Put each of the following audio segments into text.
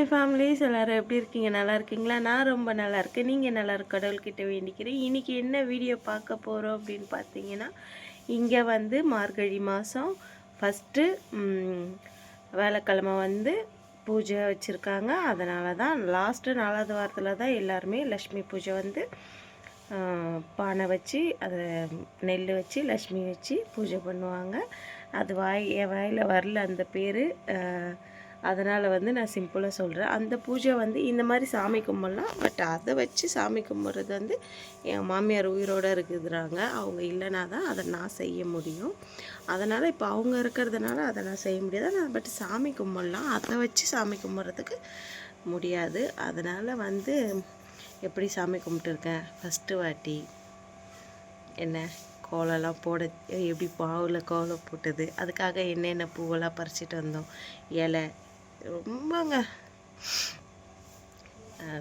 Hi families எல்லோரும் எப்படி இருக்கீங்க? நல்லா இருக்கீங்களா? நான் ரொம்ப நல்லா இருக்கேன். நீங்கள் நல்லா இருக்க கடவுள்கிட்ட வேண்டிக்கிறேன் இன்றைக்கி என்ன வீடியோ பார்க்க போகிறோம் அப்படின்னு பார்த்தீங்கன்னா இங்கே வந்து மார்கழி மாதம் ஃபஸ்ட்டு வேலைக்கிழமை வந்து பூஜை வச்சுருக்காங்க. அதனால தான் லாஸ்ட்டு நாலாவது வாரத்தில் தான் எல்லாருமே லக்ஷ்மி பூஜை வந்து பானை வச்சு அதை நெல் வச்சு லக்ஷ்மி வச்சு பூஜை பண்ணுவாங்க. அது வாய் என் வாயில் வரல அந்த பேர். அதனால் வந்து நான் சிம்பிளாக சொல்கிறேன் அந்த பூஜை வந்து இந்த மாதிரி சாமி கும்பிடலாம். பட் அதை வச்சு சாமி கும்பிட்றது வந்து என் மாமியார் உயிரோடு இருக்குதுறாங்க. அவங்க இல்லைனா தான் அதை நான் செய்ய முடியும். அதனால் இப்போ அவங்க இருக்கிறதுனால அதை நான் செய்ய முடியாது. நான் பட் சாமி கும்பிடலாம். அதை வச்சு சாமி கும்பிட்றதுக்கு முடியாது. அதனால் வந்து எப்படி சாமி கும்பிட்டுருக்கேன் ஃபஸ்ட்டு வாட்டி என்ன கோலம்லாம் போட எப்படி பாவில் கோலம் போட்டது? அதுக்காக என்னென்ன பூவெல்லாம் பறிச்சிட்டு வந்தோம்? இலை ரொம்பங்க.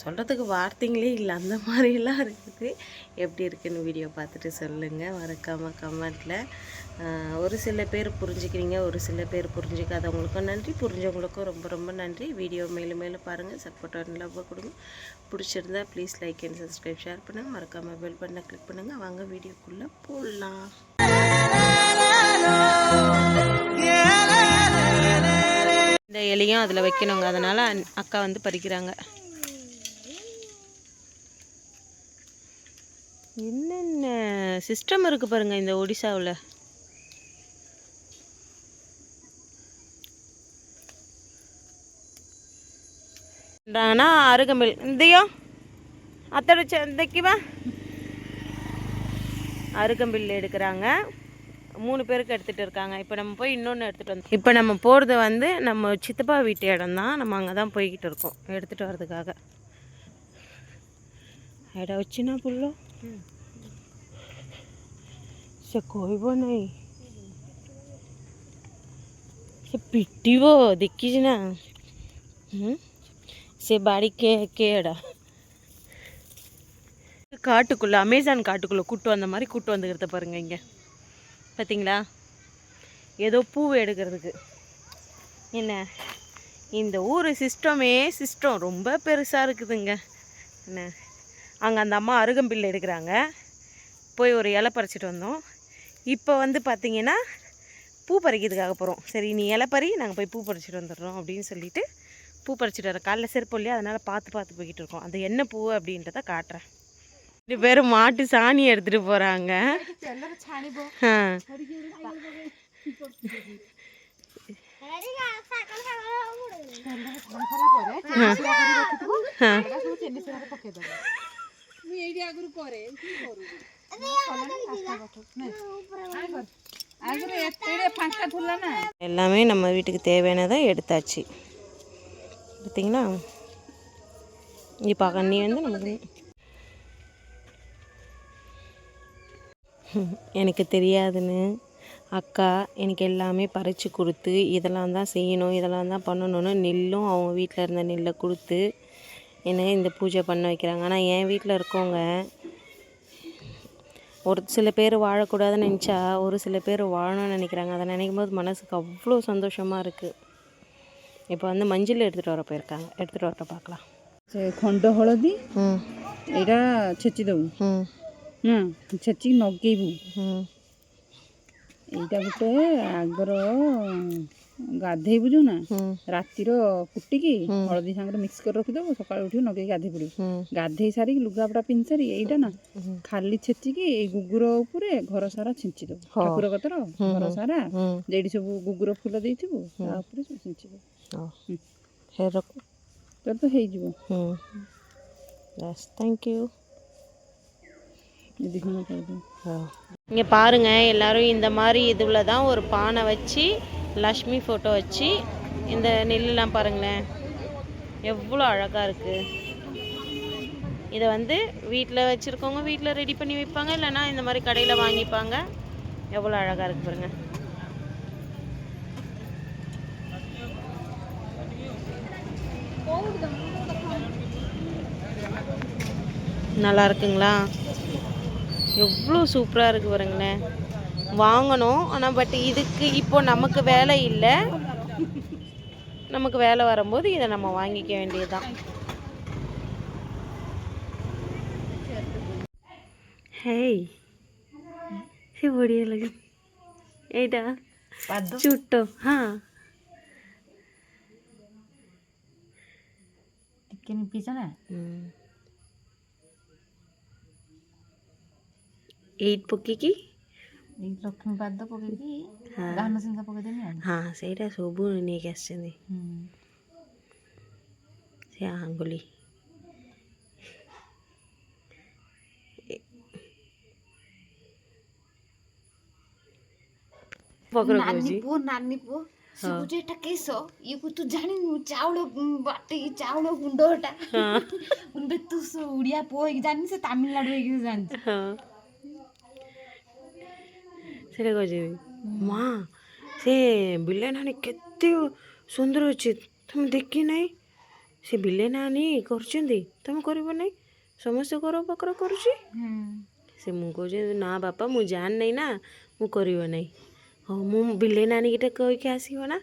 சொல்கிறதுக்கு வார்த்தைங்களே இல்லை. அந்த மாதிரிலாம் இருக்குது. எப்படி இருக்குன்னு வீடியோ பார்த்துட்டு சொல்லுங்கள் மறக்காமல் கமெண்ட்டில் ஒரு சில பேர் புரிஞ்சுக்கிறீங்க ஒரு சில பேர் புரிஞ்சுக்காதவங்களுக்கும் நன்றி. புரிஞ்சவங்களுக்கும் ரொம்ப ரொம்ப நன்றி. வீடியோ மேலும் மேலும் பாருங்கள் சப்போர்ட் அண்ட் லவ் கொடுங்க. பிடிச்சிருந்தா please like and subscribe share பண்ணுங்கள் மறக்காமல் பெல் பட்டனை கிளிக் பண்ணுங்கள் வாங்க வீடியோக்குள்ளே போடலாம் இந்த இலையும் அதில் வைக்கணுங்க. அதனால் அக்கா வந்து பறிக்கிறாங்க. என்னென்ன சிஸ்டம் இருக்கு பாருங்க இந்த ஒடிசாவில்? னா அருகம்பில். இந்தையோ? அத்தோட இந்தைக்குவா? அருகம்பில் எடுக்கிறாங்க. மூணு பேருக்கு எடுத்துகிட்டு இருக்காங்க. இப்போ நம்ம போய் இன்னொன்று எடுத்துகிட்டு வந்தோம் இப்போ நம்ம போகிறது வந்து நம்ம சித்தப்பா வீட்டு இடம் தான். நம்ம அங்கே தான் போய்கிட்டு இருக்கோம். எடுத்துகிட்டு வர்றதுக்காக. இடம் வச்சுன்னா புல்லோ. से கோய்வோ நை नहीं से पिट्टी वो देखीज ना கே கேடா. காட்டுக்குள்ளே அமேசான் காட்டுக்குள்ளே கூட்டு வந்த மாதிரி கூட்டு வந்துக்கிறத பாருங்க இங்கே. பார்த்தீங்களா ஏதோ பூ எடுக்கிறதுக்கு. என்ன? இந்த ஊர் சிஸ்டமே சிஸ்டம். ரொம்ப பெருசாக இருக்குதுங்க. என்ன? அங்கே அந்த அம்மா அருகம்பில் எடுக்கிறாங்க. போய் ஒரு இலை பறிச்சிட்டு வந்தோம். இப்போ வந்து பார்த்தீங்கன்னா பூ பறிக்கிறதுக்காக போகிறோம் சரி நீ இலை பறி நாங்கள் போய் பூ பறிச்சிட்டு வந்துடுறோம் அப்படின்னு சொல்லிட்டு பூ பறிச்சிட்டு வரோம் காலைல செருப்பு இல்லையா? அதனால் பார்த்து பார்த்து போய்கிட்டு இருக்கோம். அது என்ன பூ அப்படின்றத காட்டுறேன். ரெண்டு பேரும் மாட்டு சாணி எடுத்துகிட்டு போகிறாங்க ஆ. எல்லாமே நம்ம வீட்டுக்கு தேவையானதை எடுத்தாச்சு. பார்த்தீங்களா இப்போ கண்ணி வந்து நமக்கு எனக்கு தெரியாதுன்னு அக்கா எனக்கு எல்லாமே பறித்து கொடுத்து இதெல்லாம் தான் செய்யணும் இதெல்லாம் தான் பண்ணணும்னு நெல்லும் அவங்க வீட்டில் இருந்த நெல்லை கொடுத்து என்னை இந்த பூஜை பண்ண வைக்கிறாங்க ஆனால் என் வீட்டில் இருக்கவங்க ஒரு சில பேர் வாழக்கூடாதுன்னு நினச்சா ஒரு சில பேர் வாழணும்னு நினைக்கிறாங்க அதை நினைக்கும் போது மனசுக்கு அவ்வளோ சந்தோஷமாக இருக்குது இப்போ வந்து மஞ்சள் எடுத்துகிட்டு வர போயிருக்காங்க எடுத்துகிட்டு வரட்ட பார்க்கலாம் ସେ ଖଣ୍ଡ ହଳଦୀ ம் ଏଇଟା ଛେଚି ଦେବୁ ம் ଛେଚିକି ନଗେଇବୁ। ଏଇଟା ଗୋଟେ ଆଗର ଗାଧେଇବୁ ଯୋଉ ନା ରାତିର କୁଟିକି ହଳଦୀ ସାଙ୍ଗରେ ମିକ୍ସ କରି ରଖିଦେବୁ ସକାଳୁ ଉଠିକି ନଗେଇକି ଗାଧେଇ ପଡ଼ିବୁ। ଗାଧେଇ ସାରିକି ଲୁଗାପଟା ପିନ୍ଧି ସାରି ଏଇଟା ନା ଖାଲି ଛେଚିକି ଏଇ ଗୁଗୁର ଉପରେ ଘର ସାରା ଛିଞ୍ଚି ଦେବୁ ଠାକୁର କତର ଘର ସାରା ଯେଇଠି ସବୁ ଗୁଗୁର ଫୁଲ ଦେଇଥିବୁ ତା ଉପରେ ସବୁ ଛିଞ୍ଚି ଛିଞ୍ଚିବୁ ତ ହେଇଯିବ। ଥ୍ୟାଙ୍କ ୟୁ இங்கே பாருங்க எல்லாரும் இந்த மாதிரி இதுவில் தான் ஒரு பானை வச்சு லக்ஷ்மி ஃபோட்டோ வச்சு இந்த நெல்லுலாம் பாருங்களேன். எவ்வளோ அழகாக இருக்குது இதை வந்து வீட்டில் வச்சுருக்கவங்க வீட்டில் ரெடி பண்ணி வைப்பாங்க இல்லைன்னா இந்த மாதிரி கடையில் வாங்கிப்பாங்க. எவ்வளோ அழகாக இருக்குது பாருங்க. நல்லா இருக்குங்களா? எவ்வளோ சூப்பராக இருக்குது பாருங்களேன் வாங்கணும். ஆனால் பட் இதுக்கு இப்போ நமக்கு வேலை இல்லை. நமக்கு வேலை வரும்போது இதை நம்ம வாங்கிக்க வேண்டியதுதான். ஹேய் বড়িয়া লাগে এইটা চুট্টো হ্যাঁ চিকেন পিস ଏଇଟ୍ ପକେଇକି ଏଇ ଲକ୍ଷ୍ମୀ ପାଦ ପକେଇକି ହଁ ଗାହାନ ସିଂହା ପକେଇଦେମି ଆଉ ହଁ ସେଇଟା ସବୁ ନେଇକି ଆସିଛନ୍ତି ହୁଁ। ସେ ଆଙ୍ଗୁଳି ପକଡ଼ ନାନୀ କହୁଛି ପୁଅ ନାନୀ ପୁଅ ସେ କହୁଛି ଏଟା କେଶ ଇଏ କହୁ ତୁ ଜାଣିନୁ ଚାଉଳ ଉଁ, ବାଟିକି ଚାଉଳ ଗୁଣ୍ଡ ଏଟା ମୁଁ କହିଲି, ତୁ ସେ ଓଡ଼ିଆ ପୁଅ ହେଇକି ଜାଣିନି ସେ ତାମିଲନାଡୁ ହେଇକି ସେ ଜାଣିଛି ହଁ ସେଇଟା କହୁଛି ମା ସେ ବିଲେଇ ନାନୀ କେତେ ସୁନ୍ଦର ଅଛି ତମେ ଦେଖି ନାହିଁ ସେ ବିଲେଇ ନାନୀ କରୁଛନ୍ତି ତମେ କରିବ ନାହିଁ ସମସ୍ତେ କର ପକର କରୁଛି ସେ ମୁଁ କହୁଛି ନା ବାପା ମୁଁ ଜାଣି ନାହିଁ ନା ମୁଁ କରିବ ନାହିଁ ହଉ ମୁଁ ବିଲେଇ ନାନୀକିଟା କହିକି ଆସିବ ନା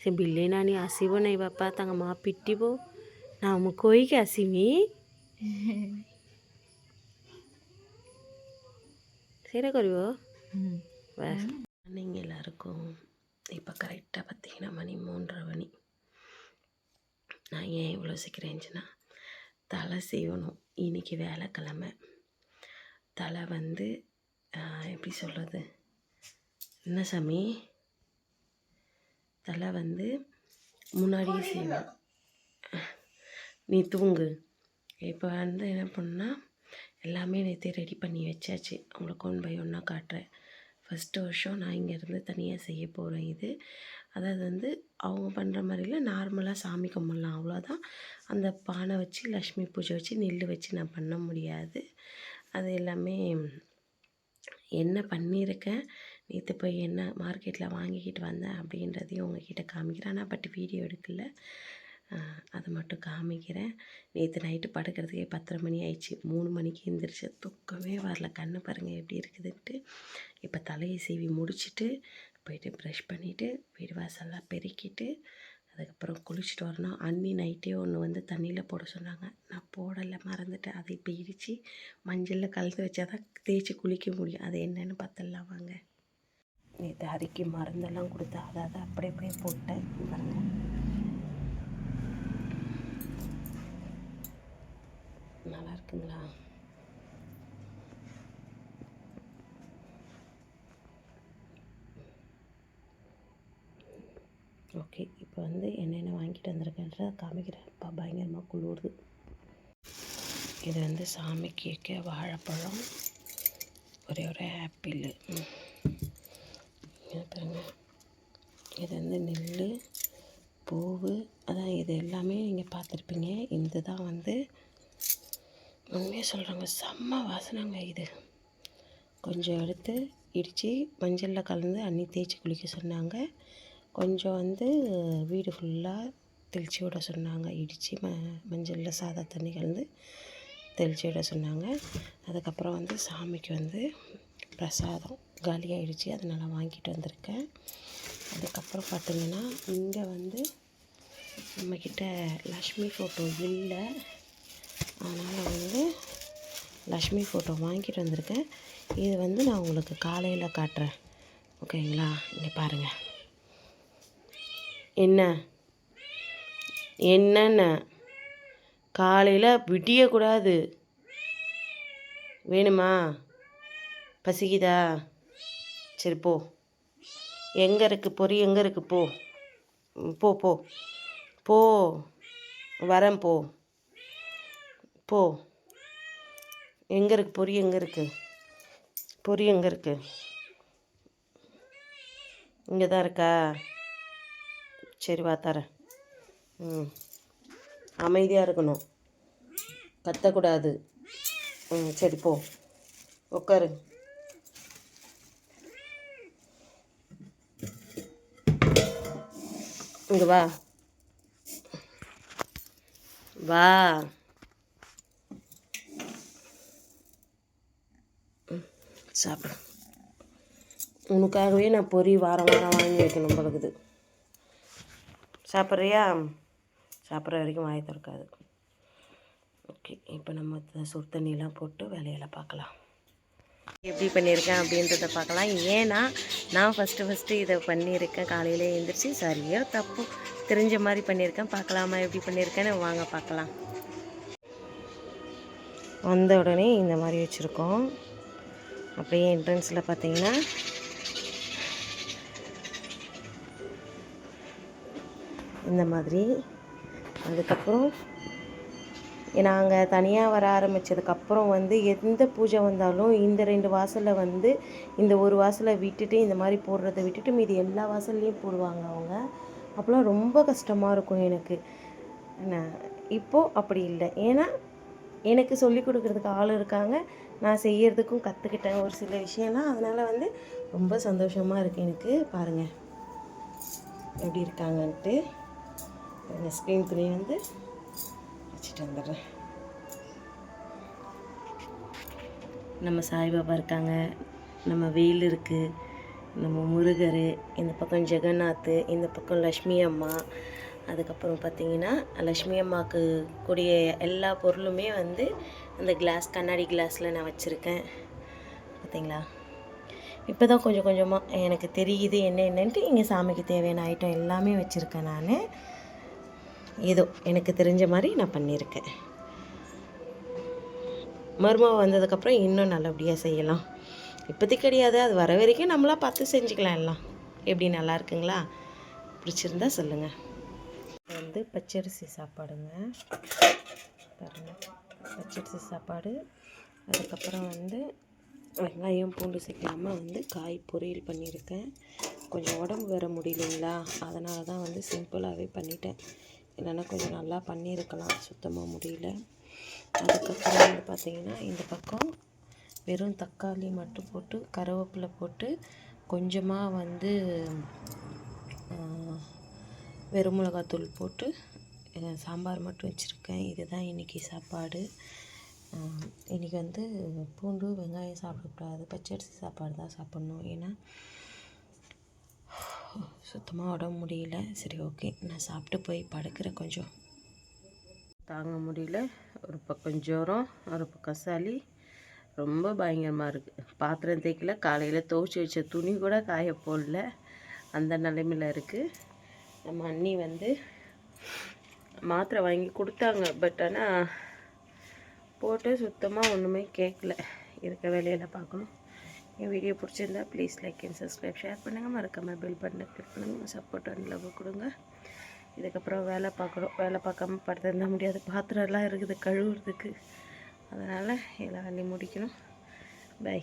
ସେ ବିଲେଇ ନାନୀ ଆସିବ ନାହିଁ ବାପା ତାଙ୍କ ମା ପିଟିବ ନା ମୁଁ କହିକି ଆସିମି ସେଇଟା କରିବ பஸ் நீங்கள் எல்லாருக்கும் இப்போ கரெக்டாக பார்த்தீங்கன்னா மணி மூன்றரை மணி நான் ஏன் இவ்வளோ சீக்கிரம் இருந்துச்சுன்னா தலை செய்யணும் இன்னைக்கு வேலைக்கிழமை தலை வந்து ஆஹ், எப்படி சொல்கிறது என்ன சாமி தலை வந்து முன்னாடியே செய்வேன் நீ தூங்கு இப்போ வந்து என்ன பண்ணா எல்லாமே நேற்று ரெடி பண்ணி வச்சாச்சு. உங்களுக்கு ஒன் பை ஒன்றா காட்டுறேன். ஃபஸ்ட்டு வருஷம் நான் இங்கேருந்து தனியாக செய்ய போகிறேன் இது. அதாவது வந்து அவங்க பண்ணுற மாதிரில நார்மலாக சாமி கும்பிடலாம். அவ்வளோதான் அந்த பானை வச்சு லக்ஷ்மி பூஜை வச்சு நெல் வச்சு நான் பண்ண முடியாது. அது எல்லாமே என்ன பண்ணியிருக்கேன்? நேற்று போய் என்ன மார்க்கெட்டில் வாங்கிக்கிட்டு வந்தேன் அப்படின்றதையும் உங்ககிட்ட காமிக்கிறேன். ஆனால் பட் வீடியோ எடுக்கல. அதை மட்டும் காமிக்கிறேன். நேற்று நைட்டு படுக்கிறதுக்கே பத்தரை மணி ஆயிடுச்சு. மூணு மணிக்கு எழுந்திரிச்சு தூக்கமே வரல. கண்ணு பாருங்கள் எப்படி இருக்குதுன்ட்டு. இப்போ தலையை சீவி முடிச்சுட்டு போயிட்டு ப்ரஷ் பண்ணிவிட்டு வீடு வாசல்லாம் பெருக்கிட்டு அதுக்கப்புறம் குளிச்சுட்டு வரணும். அண்ணி நைட்டே ஒன்று வந்து தண்ணியில் போட சொன்னாங்க. நான் போடலை மறந்துட்டேன். அதை இப்போ இடித்து மஞ்சளில் கலந்து வச்சா தான் தேய்ச்சி குளிக்க முடியும். அது என்னென்னு பார்த்தலாம் வாங்க. நேற்று அரிக்கி மருந்தெல்லாம் கொடுத்தா அதை அதை அப்படியே அப்படியே போட்டேன். பாருங்கள் நல்லா இருக்குங்களா ஓகே இப்போ வந்து என்னென்ன வாங்கிட்டு வந்திருக்கேன்றத காமிக்கிறேன். இப்போ பயங்கரமாக குளிருது. இது வந்து சாமிக்கு வைக்க வாழைப்பழம் ஒரே ஒரு ஆப்பிள். பாருங்க. இது வந்து நெல் பூவு அதான் இது எல்லாமே நீங்கள் பார்த்துருப்பீங்க. இந்த தான் வந்து உண்மையாக சொல்கிறாங்க செம்ம வாசனைங்க இது. கொஞ்சம் எடுத்து இடித்து மஞ்சளில் கலந்து அண்ணி தேய்ச்சி குளிக்க சொன்னாங்க. கொஞ்சம் வந்து வீடு ஃபுல்லாக தெளித்து விட சொன்னாங்க. இடித்து ம மஞ்சளில் சாதா தண்ணி கலந்து தெளித்து விட சொன்னாங்க. அதுக்கப்புறம் வந்து சாமிக்கு வந்து பிரசாதம் காலியாகிடுச்சு அதனால் வாங்கிட்டு வந்திருக்கேன். அதுக்கப்புறம் பார்த்திங்கன்னா இங்கே வந்து நம்மக்கிட்ட லக்ஷ்மி ஃபோட்டோ இல்லை. அதனால் வந்து லக்ஷ்மி ஃபோட்டோ வாங்கிட்டு வந்திருக்கேன். இது வந்து நான் உங்களுக்கு காலையில் காட்டுறேன். ஓகேங்களா? இங்கே பாருங்கள் என்ன? என்னென்ன? காலையில் விடியக்கூடாது. வேணுமா? பசிக்குதா? சரி போ. எங்கே இருக்குது பொறி எங்கே இருக்குது போ. போ போ. போ. வரேன் போ. போ. எங்கே இருக்கு? பொறி எங்கே இருக்கு? பொறி எங்கே இருக்கு? இங்கே தான் இருக்கா? சரி வா தரேன். ம். அமைதியாக இருக்கணும். கத்தக்கூடாது. ம் சரி போ. உட்காரு இங்கே வா. வா. சாப்பிடு. உனக்காகவே நான் பொரி வாரம் வாரம் வாங்கி வைக்கணும் பழகுது சாப்பிட்றியா? சாப்பிட்ற வரைக்கும் வாய் திறக்காது. ஓகே இப்போ நம்ம சுடு தண்ணியெலாம் போட்டு வேலையெல்லாம் பார்க்கலாம். எப்படி பண்ணியிருக்கேன் அப்படின்றத பார்க்கலாம். ஏன்னா நான் ஃபஸ்ட்டு ஃபஸ்ட்டு இதை பண்ணியிருக்கேன். காலையில் எழுந்திரிச்சு சரியோ தப்பு தெரிஞ்ச மாதிரி பண்ணியிருக்கேன். பார்க்கலாமா எப்படி பண்ணியிருக்கேன்னு வாங்க பார்க்கலாம். வந்த உடனே இந்த மாதிரி வச்சுருக்கோம். அப்படியே என்ட்ரன்ஸில் பார்த்தீங்கன்னா இந்த மாதிரி. அதுக்கப்புறம் நாங்கள் தனியாக வர ஆரம்பித்ததுக்கப்புறம் வந்து எந்த பூஜை வந்தாலும் இந்த ரெண்டு வாசலில் வந்து இந்த ஒரு வாசலை விட்டுட்டு இந்த மாதிரி போடுறத விட்டுட்டு மீதி எல்லா வாசல்லையும் போடுவாங்க அவங்க. அப்போலாம் ரொம்ப கஷ்டமாக இருக்கும் எனக்கு. நான் இப்போது அப்படி இல்லை. ஏன்னா எனக்கு சொல்லிக் கொடுக்குறதுக்கு ஆள் இருக்காங்க. நான் செய்யறதுக்கும் கற்றுக்கிட்டேன் ஒரு சில விஷயம்லாம். அதனால் வந்து ரொம்ப சந்தோஷமாக இருக்குது எனக்கு. பாருங்கள் எப்படி இருக்காங்கன்ட்டு. இந்த ஸ்க்ரீன் துணி வந்து வச்சுட்டு வந்துடுறேன். நம்ம சாய்பாபா இருக்காங்க. நம்ம வெயில் இருக்குது நம்ம முருகர் இந்த பக்கம் ஜெகநாத் இந்த பக்கம் லக்ஷ்மி அம்மா. அதுக்கப்புறம் பார்த்தீங்கன்னா லக்ஷ்மி அம்மாவுக்கு கூடிய எல்லா பொருளுமே வந்து அந்த கிளாஸ் கண்ணாடி கிளாஸில் நான் வச்சுருக்கேன். பார்த்தீங்களா இப்போ தான் கொஞ்சம் கொஞ்சமாக எனக்கு தெரியுது என்ன என்னன்ட்டு. இங்கே சாமிக்கு தேவையான ஐட்டம் எல்லாமே வச்சுருக்கேன் நான். ஏதோ எனக்கு தெரிஞ்ச மாதிரி நான் பண்ணியிருக்கேன் மருமகம் வந்ததுக்கப்புறம் இன்னும் நல்லபடியாக செய்யலாம். இப்போதைக்கு கிடையாது. அது வர வரைக்கும் நம்மளாம் பார்த்து செஞ்சுக்கலாம் எல்லாம். எப்படி நல்லா இருக்குங்களா? பிடிச்சிருந்தா சொல்லுங்கள் வந்து பச்சரிசி சாப்பாடுங்க. தரணும் பச்சரிசி சாப்பாடு. அதுக்கப்புறம் வந்து வெங்காயம் பூண்டு சேர்க்காமல் வந்து காய் பொரியல் பண்ணியிருக்கேன். கொஞ்சம் உடம்பு வர முடியலைங்களா? அதனால தான் வந்து சிம்பிளாகவே பண்ணிட்டேன். இல்லைன்னா கொஞ்சம் நல்லா பண்ணியிருக்கலாம். சுத்தமாக முடியல. அதுக்கப்புறம் வந்து பார்த்திங்கன்னா இந்த பக்கம் வெறும் தக்காளி மட்டும் போட்டு கருவேப்பிலை போட்டு கொஞ்சமாக வந்து வெறும் மிளகாத்தூள் போட்டு சாம்பார் மட்டும் வச்சுருக்கேன். இதுதான் இன்றைக்கி சாப்பாடு. இன்றைக்கி வந்து பூண்டு வெங்காயம் சாப்பிடக்கூடாது. பச்சரிசி சாப்பாடு தான் சாப்பிட்ணும். ஏன்னா சுத்தமாக உடம்பு முடியல. சரி ஓகே. நான் சாப்பிட்டு போய் படுக்கிறேன் கொஞ்சம். தாங்க முடியல. ஒரு பக்கம் ஜோரம் ஒரு பக்கம் சளி. ரொம்ப பயங்கரமாக இருக்குது பாத்திரம் தேய்க்கல. காலையில் துவச்சி வச்ச துணி கூட காய போடல. அந்த நிலைமையில் இருக்குது நம்ம அண்ணி வந்து மாத்திரை வாங்கி கொடுத்தாங்க. பட் ஆனால் போட்டு சுத்தமாக ஒன்றுமே கேட்கல இருக்க வேலையில் பார்க்கணும். என் வீடியோ பிடிச்சிருந்தா please like and subscribe share பண்ணுங்கள் மறக்காமல் பில் பண்ண கிளிக் பண்ணுங்கள் சப்போர்ட் அண்ட் லவ் கொடுங்க. இதுக்கப்புறம் வேலை பார்க்கணும். வேலை பார்க்காம படுத்திருந்தா முடியாது. பாத்திரம்லாம் இருக்குது கழுவுறதுக்கு. அதனால் எல்லா வேலையும் முடிக்கணும். பை